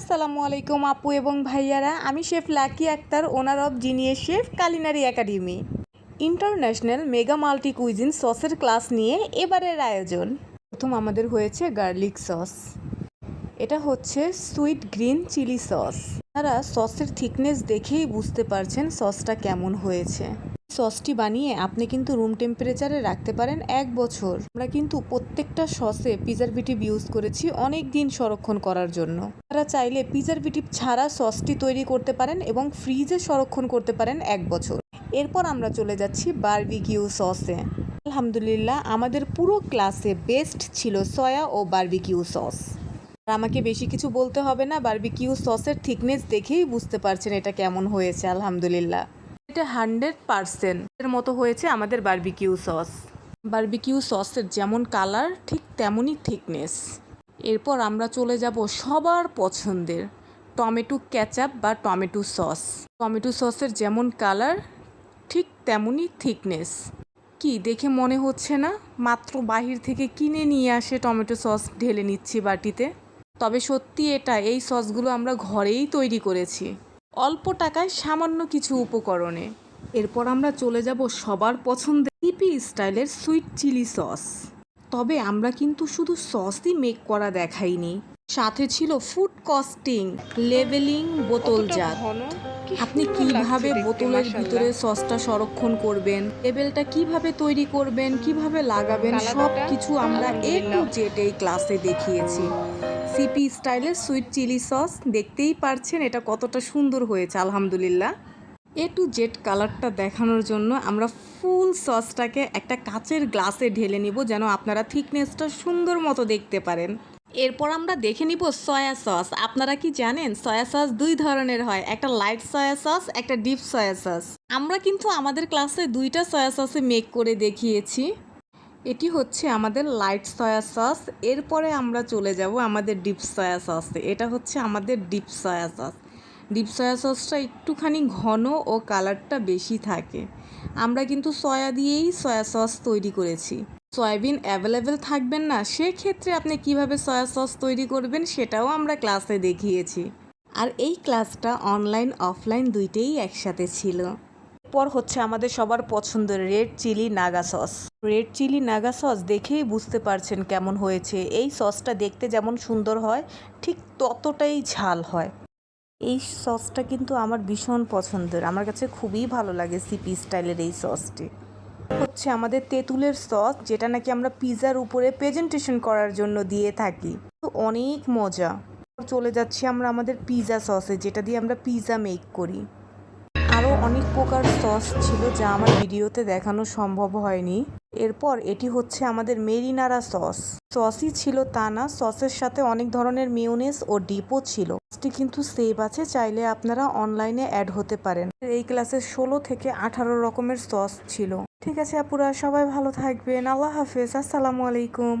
আসসালামু আলাইকুম আপু এবং ভাইয়ারা, আমি chef Lucky Akter owner of genius chef culinary academy international mega multi cuisine সসের ক্লাস নিয়ে এবারের আয়োজন। প্রথম আমাদের হয়েছে গার্লিক সস এটা হচ্ছে সুইট গ্রিন চিলি সস তারা সসের থিকনেস দেখেই বুঝতে পারছেন সসটা কেমন হয়েছে। সসটি বানিয়ে আপনি কিন্তু রুম টেম্পারেচারে রাখতে পারেন এক বছর। আমরা কিন্তু প্রত্যেকটা সসে প্রিজারভেটিভ ইউজ করেছি অনেক দিন সংরক্ষণ করার জন্য। আপনারা চাইলে প্রিজারভেটিভ ছাড়া সসটি তৈরি করতে পারেন এবং ফ্রিজে সংরক্ষণ করতে পারেন এক বছর। এরপর আমরা চলে যাচ্ছি বারবিকিউ সসে। আলহামদুলিল্লাহ, আমাদের পুরো ক্লাসে বেস্ট ছিল সয়া ও বারবিকিউ সস। আর আমাকে বেশি কিছু বলতে হবে না বারবিকিউ সসের থিকনেস দেখেই বুঝতে পারছেন এটা কেমন হয়েছে, আলহামদুলিল্লাহ। এটা হান্ড্রেড পারসেন্ট এর মতো হয়েছে আমাদের বারবিকিউ সস। বারবিকিউ সসের যেমন কালার, ঠিক তেমনই থিকনেস। এরপর আমরা চলে যাব সবার পছন্দের টমেটো ক্যাচাপ বা টমেটো সস। টমেটো সসের যেমন কালার, ঠিক তেমনই থিকনেস। কি দেখে মনে হচ্ছে না? মাত্র বাহির থেকে কিনে নিয়ে আসে টমেটো সস, ঢেলে নিচ্ছি বাটিতে। তবে সত্যি এটা, এই সসগুলো আমরা ঘরেই তৈরি করেছি। অল্প টাকায় সামান্য কিছু উপকরণে। এরপর আমরা চলে যাব সবার পছন্দের ইপি স্টাইলের সুইট চিলি সস। তবে আমরা কিন্তু শুধু সসই মেক করা দেখাইনি। সাথে ছিল ফুড কস্টিং লেভেলিং বোতলজাত আপনি কীভাবে বোতলের ভিতরে সসটা সংরক্ষণ করবেন লেবেলটা কীভাবে তৈরি করবেন কীভাবে লাগাবেন সব কিছু আমরা এ টু জেড এই ক্লাসে দেখিয়েছি। সিপি স্টাইলের সুইট চিলি সস, দেখতেই পারছেন এটা কতটা সুন্দর হয়েছে, আলহামদুলিল্লাহ। এ টু জেড কালারটা দেখানোর জন্য আমরা ফুল সসটাকে একটা কাচের গ্লাসে ঢেলে নিব যেন আপনারা থিকনেসটা সুন্দর মতো দেখতে পারেন। এরপর আমরা দেখে নিব সয়া সস। আপনারা কি জানেন, সয়া সস দুই ধরনের হয়, একটা লাইট সয়া সস, একটা ডিপ সয়া সস। আমরা কিন্তু আমাদের ক্লাসে দুইটা সয়া সসে মেক করে দেখিয়েছি। এটি হচ্ছে আমাদের লাইট সয়া সস এরপরে আমরা চলে যাব আমাদের ডিপ সয়া সসে এটা হচ্ছে আমাদের deep soya sauce deep soya সসটা একটুখানি ঘন ও কালারটা বেশি থাকে। আমরা কিন্তু সয়া দিয়েই সয়া সস তৈরি করেছি। সয়াবিন অ্যাভেলেবেল থাকবেন না। সেক্ষেত্রে আপনি কীভাবে সয়া সস তৈরি করবেন সেটাও আমরা ক্লাসে দেখিয়েছি। আর এই ক্লাসটা অনলাইন অফলাইন দুইটাই একসাথে ছিল। পর হচ্ছে আমাদের সবার পছন্দের red chilli Naga sauce. Red chilli Naga sauce দেখেই বুঝতে পারছেন কেমন হয়েছে। এই সসটা দেখতে যেমন সুন্দর হয়, ঠিক ততটাই ঝাল হয়। এই সসটা কিন্তু আমার ভীষণ পছন্দের। আমার কাছে খুবই ভালো লাগে সিপি স্টাইলের এই সসটি। হচ্ছে আমাদের তেঁতুলের সস, যেটা নাকি আমরা পিৎজার উপরে প্রেজেন্টেশন করার জন্য দিয়ে থাকি। তো অনেক মজা। চলে যাচ্ছি আমরা আমাদের পিৎজা সসে, যেটা দিয়ে আমরা পিৎজা মেক করি। অনেক প্রকার সস ছিল যা আমার ভিডিওতে দেখানো সম্ভব হয়নি। এরপর এটি হচ্ছে আমাদের মেরিনারা সস। সসই ছিল তা না, সসের সাথে অনেক ধরনের মিউনেস ও ডিপও ছিল। সসটি কিন্তু সেভ আছে, চাইলে আপনারা অনলাইনে অ্যাড হতে পারেন। এই ক্লাসে ষোলো থেকে আঠারো রকমের সস ছিল। ঠিক আছে আপুরা, সবাই ভালো থাকবেন। আল্লাহ হাফেজ, আসসালামু আলাইকুম।